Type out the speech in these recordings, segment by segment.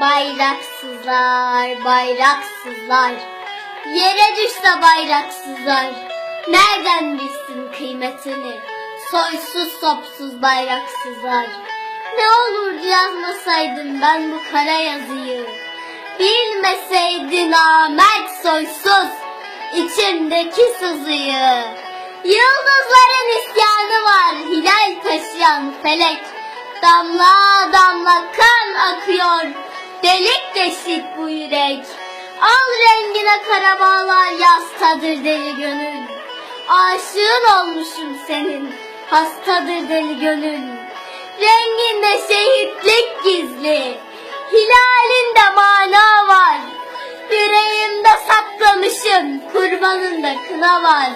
Bayraksızlar, bayraksızlar. Yere düşse bayraksızlar. Nereden bilsin kıymetini? Soysuz sopsuz bayraksızlar. Ne olurdu yazmasaydım ben bu kara yazıyı. Bilmeseydin Ahmet soysuz içimdeki sızıyı. Yıldızların isyanı var hilal taşıyan felek. Damla damla kan akıyor delik deşik bu yürek. Al rengine kara bağlar yastadır deli gönül. Aşığın olmuşum senin hastadır deli gönül. Renginde şehitlik gizli, hilalinde mana var. Yüreğimde saklamışım, kurbanında kına var.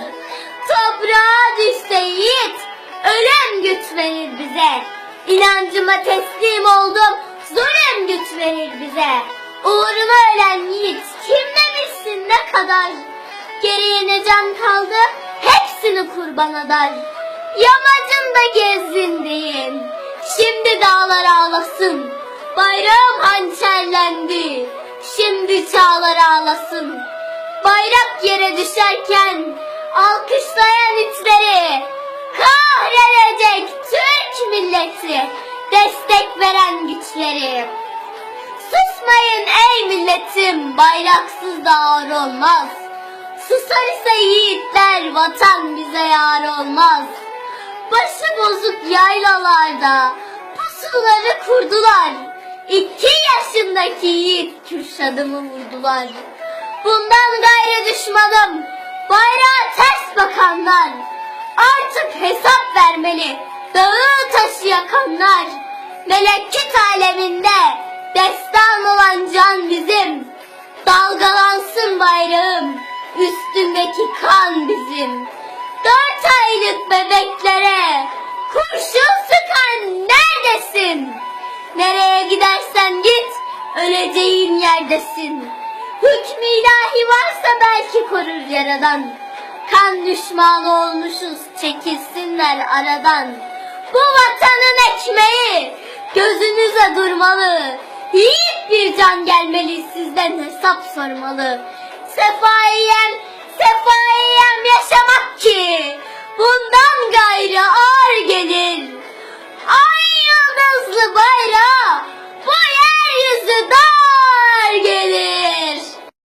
Toprağa düşse yiğit, ölüm güç verir bize. İnancıma teslim oldum, zulüm güç verir bize. Uğruna ölen yiğit, kim demişsin ne kadar? Geriye ne can kaldı, hepsini kurban eder. Yamacında gezindiğim, şimdi dağlar ağlasın. Bayrağım hançerlendi, şimdi çağlar ağlasın. Bayrak yere düşerken, alkışlayan itleri, güçleri. Susmayın ey milletim, bayraksız da ağır olmaz. Susar ise yiğitler, vatan bize yar olmaz. Başı bozuk yaylalarda pusuları kurdular. İki yaşındaki yiğit Kürşad'ımı vurdular. Bundan gayrı düşmanım, bayrağa ters bakanlar. Artık hesap vermeli, dağı taşı yakanlar. Melekut aleminde destan olan can bizim. Dalgalansın bayrağım, üstündeki kan bizim. Dört aylık bebeklere kurşun sıkan neredesin? Nereye gidersen git, öleceğin yerdesin. Hükmü ilahi varsa belki korur yaradan. Kan düşmanı olmuşuz, çekilsinler aradan. Bu vatanın ekmeği sözünüze durmalı. Hiçbir can gelmeli sizden hesap sormalı. Sefaiyem, sefaiyem yaşamak ki bundan gayrı ağır gelir. Ay yıldızlı bayrak.